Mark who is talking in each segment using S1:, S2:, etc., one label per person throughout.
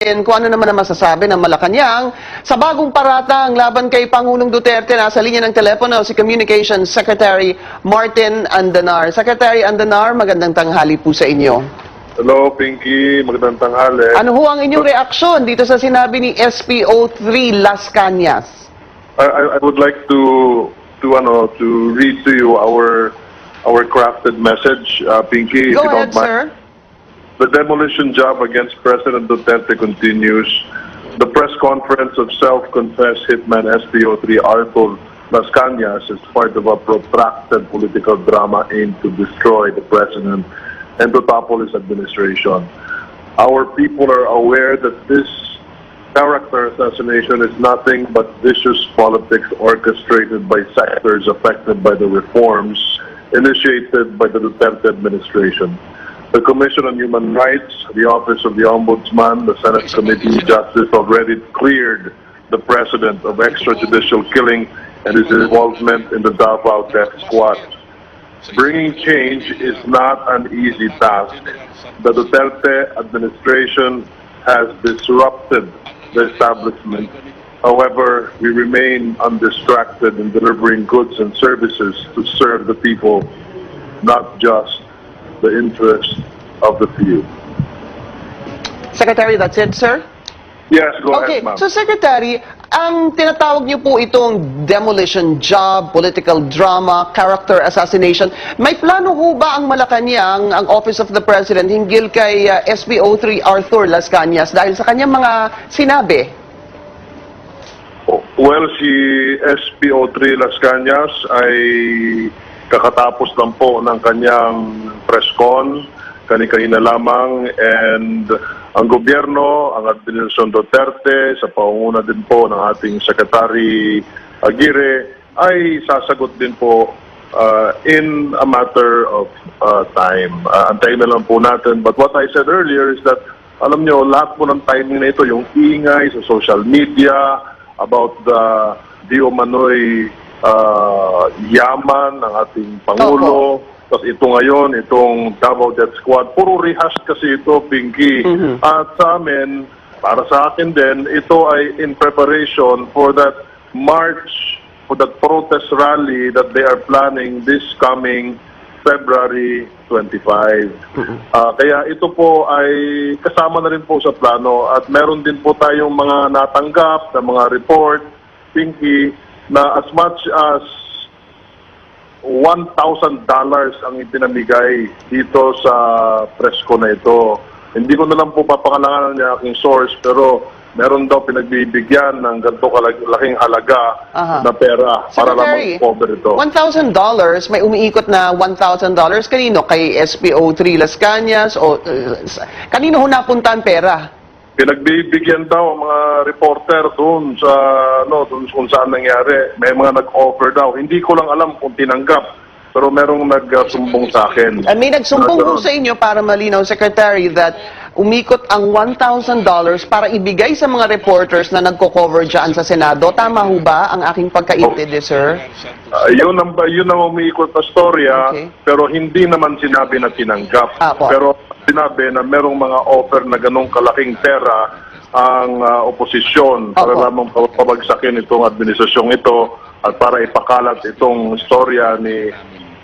S1: kung ano naman ang masasabi ng Malacanang sa bagong paratang laban kay Pangulong Duterte. Nasa linya ng telepono si Communications Secretary Martin Andanar. Secretary Andanar, magandang tanghali po sa inyo.
S2: Hello, Pinky. Magandang tanghali.
S1: Ano ho ang inyong reaksyon dito sa sinabi ni SPO3 Las Cañas?
S2: I, I, I would like to to ano to read to you our our crafted message, uh, Pinky.
S1: Go ahead, sir.
S2: The demolition job against President Duterte continues. The press conference of self-confessed hitman SPO3 Arthur Las Cañas is part of a protracted political drama aimed to destroy the president and to topple his administration. Our people are aware that this character assassination is nothing but vicious politics orchestrated by sectors affected by the reforms initiated by the Duterte administration. The Commission on Human Rights, the Office of the Ombudsman, the Senate Committee on Justice already cleared the president of extrajudicial killing and his involvement in the Davao Death Squad. Bringing change is not an easy task. The Duterte administration has disrupted the establishment. However, we remain undistracted in delivering goods and services to serve the people, not just the interests of the few.
S1: Secretary, that's it, sir?
S2: Yes, go
S1: Okay,
S2: ahead, ma'am.
S1: so Secretary, ang tinatawag niyo po itong demolition job, political drama, character assassination, may plano ho ba ang Malacanang, ang Office of the President, hinggil kay uh, SBO3 Arthur Las Cañas dahil sa kanyang mga sinabi?
S2: Well, si SPO3 Las Cañas ay kakatapos lang po ng kanyang press con, kani-kanina lamang, and ang gobyerno, ang Administrasyon Duterte, sa pangunguna din po ng ating Secretary Aguirre, ay sasagot din po uh, in a matter of uh, time. Uh, antayin na lang po natin. But what I said earlier is that, alam nyo, lahat po ng timing na ito, yung ingay sa social media, about the di umano'y uh, yaman ng ating Pangulo. Tapos ito ngayon, itong Davao Death Squad, puro rehash kasi ito, Pinky. At sa amin, para sa akin din, ito ay in preparation for that march, for that protest rally that they are planning this coming February 25. Ah, kaya ito po ay kasama na rin po sa plano at meron din po tayong mga natanggap na mga report, Pinky, na as much as $1,000 ang ipinamigay dito sa presko na ito. Hindi ko na lang po papakalanan niya aking source pero meron daw pinagbibigyan ng ganito kalaking halaga
S1: Aha.
S2: na pera para
S1: Secretary,
S2: lamang cover ito.
S1: $1,000, may umiikot na $1,000 kanino? Kay SPO3 Las Cañas? O, uh, kanino ho napunta ang pera?
S2: Pinagbibigyan daw ang mga reporter doon sa no, doon kung saan nangyari. May mga nag-offer daw. Hindi ko lang alam kung tinanggap. Pero merong nagsumbong sa akin.
S1: Uh, may nagsumbong po sa inyo para malinaw, Secretary, that umikot ang $1,000 para ibigay sa mga reporters na nagko-cover dyan sa Senado. Tama ho ba ang aking pagkaintindi, sir?
S2: Ah, yun ang yun ang umiikot na storya,
S1: Okay.
S2: pero hindi naman sinabi na tinanggap.
S1: Apo.
S2: Pero sinabi na merong mga offer na ganong kalaking pera ang ah, oposisyon para
S1: Apo.
S2: lamang pa- pabagsakin itong administrasyong ito at para ipakalat itong storya ni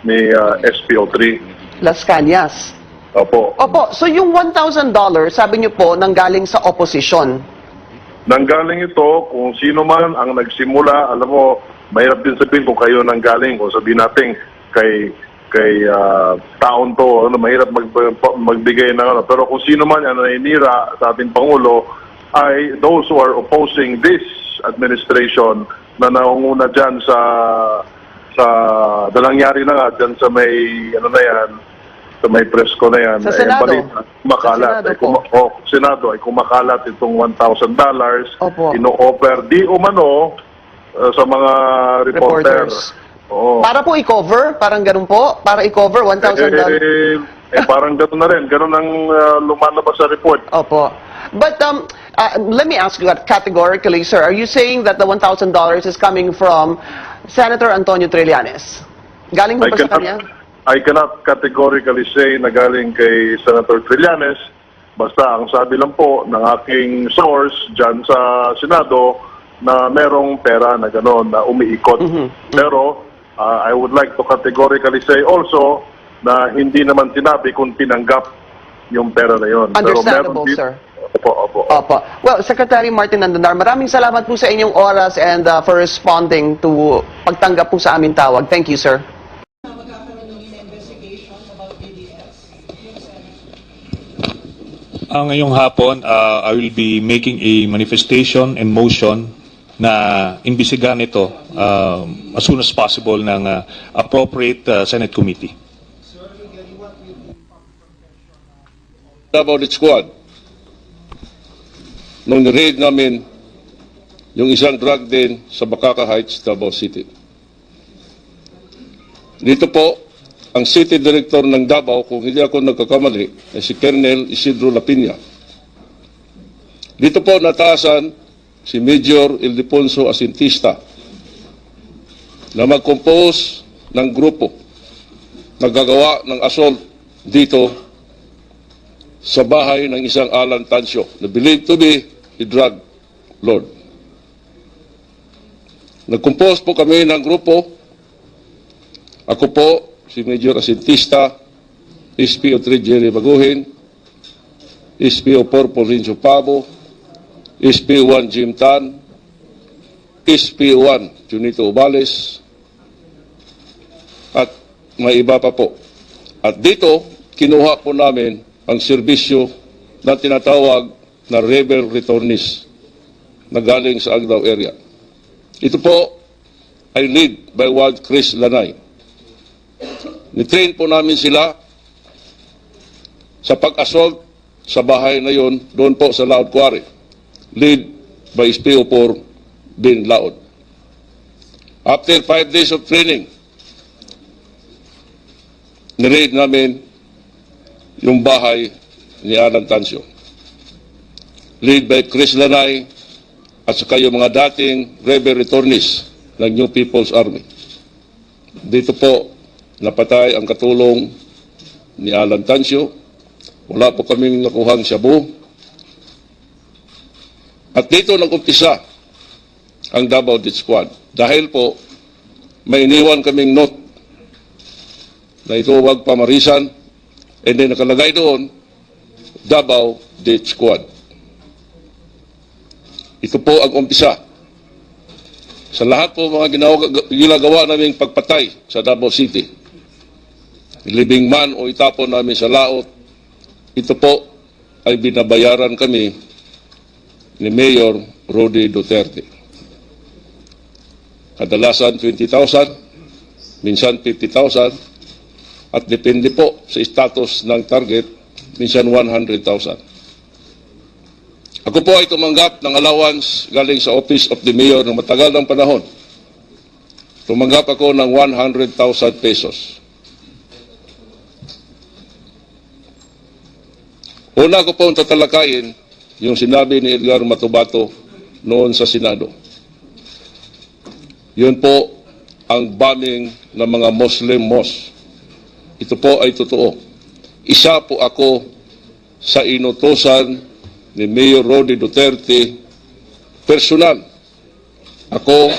S2: ni ah, SPO3.
S1: Las Cañas.
S2: Opo.
S1: Opo, so yung $1,000, sabi niyo po, nanggaling sa oposisyon.
S2: Nanggaling ito, kung sino man ang nagsimula, alam mo, mahirap din sabihin kung kayo nanggaling, kung sabihin natin kay kay ah, taon to, ano, mahirap mag, magbigay ng ano. Pero kung sino man ang nainira sa ating Pangulo, ay those who are opposing this administration na naunguna dyan sa sa na nangyari na nga dyan sa may ano na yan sa may presko na yan
S1: Sa
S2: eh,
S1: Senado.
S2: balita, kumakalat
S1: Sa Senado
S2: ay kuma-
S1: po.
S2: o Senado ay kumakalat itong $1,000
S1: Opo.
S2: ino-offer di umano uh, sa mga reporter.
S1: Reporters.
S2: Oo.
S1: Para po i-cover, parang ganun po, para i-cover $1,000.
S2: eh, eh, parang gano'n na rin. Gano'n ang uh, lumalabas sa report.
S1: Opo. But um, uh, let me ask you that categorically, sir. Are you saying that the $1,000 is coming from Senator Antonio Trillanes? Galing
S2: I
S1: ba sa kanya?
S2: I cannot categorically say na galing kay Senator Trillanes Basta ang sabi lang po ng aking source dyan sa Senado na merong pera na gano'n na umiikot. Pero uh, I would like to categorically say also na hindi naman sinabi kung tinanggap yung pera na yon.
S1: Understandable, sir.
S2: Opo, opo.
S1: Opo. Well, Secretary Martin Andonar, maraming salamat po sa inyong oras and uh, for responding to pagtanggap po sa aming tawag. Thank you, sir.
S3: Ah, ngayong hapon, ah, I will be making a manifestation and motion na imbisigan ito ah, as soon as possible ng ah, appropriate ah, Senate committee.
S4: about the squad. Nung ni-raid namin yung isang drug den sa Bacaka Heights, Davao City. Dito po, ang City Director ng Davao, kung hindi ako nagkakamali, ay si Colonel Isidro Lapina. Dito po nataasan si Major Ildefonso Asintista na mag-compose ng grupo na gagawa ng assault dito sa bahay ng isang Alan Tansyo na believed to be a drug lord. Nag-compose po kami ng grupo. Ako po, si Major Asintista, SPO3 Jerry Baguhin, SPO4 Paulincio Pabo, SPO1 Jim Tan, SPO1 Junito Ubales, at may iba pa po. At dito, kinuha po namin ang serbisyo na tinatawag na rebel returnees na galing sa Agdao area. Ito po ay lead by one Chris Lanay. Nitrain po namin sila sa pag-assault sa bahay na yon doon po sa Laod Quarry. Lead by SPO4 Bin Laod. After five days of training, nireid namin yung bahay ni Alan Tansyo. Lead by Chris Lanay at saka yung mga dating rebel returnees ng New People's Army. Dito po, napatay ang katulong ni Alan Tansyo. Wala po kaming nakuhang shabu. At dito nag-umpisa ang Davao Death Squad. Dahil po, may iniwan kaming note na ito huwag pamarisan And then nakalagay doon, Davao Death Squad. Ito po ang umpisa. Sa lahat po mga ginawa, ginagawa naming pagpatay sa Davao City, libing man o itapon namin sa laot, ito po ay binabayaran kami ni Mayor Rodi Duterte. Kadalasan 20,000, minsan 50,000, at depende po sa status ng target, minsan 100,000. Ako po ay tumanggap ng allowance galing sa Office of the Mayor ng matagal ng panahon. Tumanggap ako ng 100,000 pesos. Una ko pong tatalakayin yung sinabi ni Edgar Matubato noon sa Senado. Yun po ang bombing ng mga Muslim mosque ito po ay totoo. Isa po ako sa inutosan ni Mayor Rodi Duterte personal. Ako,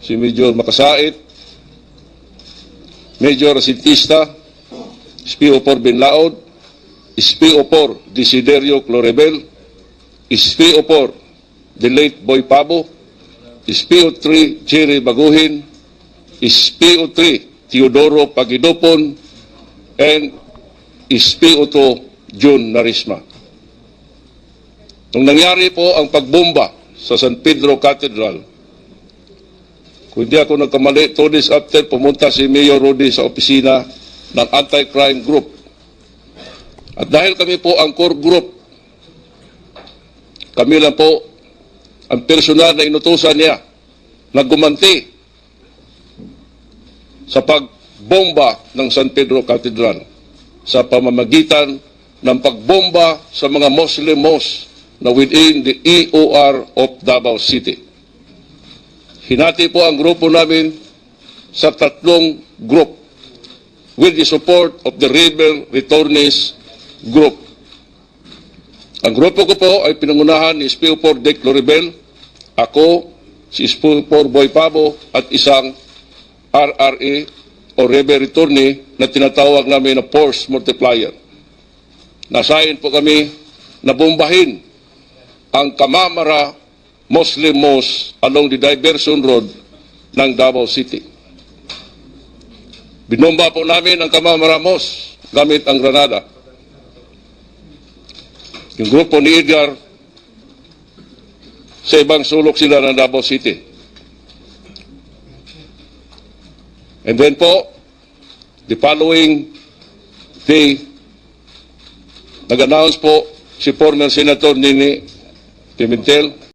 S4: si Major Makasait, Major Asintista, SPO4 Bin Laod, SPO4 Desiderio Clorebel, SPO4 the late Boy Pabo, SPO3 Jerry Baguhin, SPO3 Teodoro Pagidopon, and SPO2 June Narisma. Nung nangyari po ang pagbomba sa San Pedro Cathedral, kung hindi ako nagkamali, two days after, pumunta si Mayor Rudy sa opisina ng anti-crime group. At dahil kami po ang core group, kami lang po ang personal na inutusan niya na gumanti sa pagbomba ng San Pedro Cathedral sa pamamagitan ng pagbomba sa mga Muslim mosques na within the EOR of Davao City. Hinati po ang grupo namin sa tatlong group with the support of the Rebel Returnees Group. Ang grupo ko po ay pinangunahan ni SPO4 Dick Loribel, ako, si SPO4 Boy Pabo at isang RRA o Rebel Returnee na tinatawag namin na Force Multiplier. Nasayin po kami na bombahin ang Kamamara Muslim Mosque along the Diversion Road ng Davao City. Binomba po namin ang Kamamara Mosque gamit ang granada. Yung grupo ni Edgar, sa ibang sulok sila ng Davao City. And then po, the following day, nag-announce po si former Senator Nini Pimentel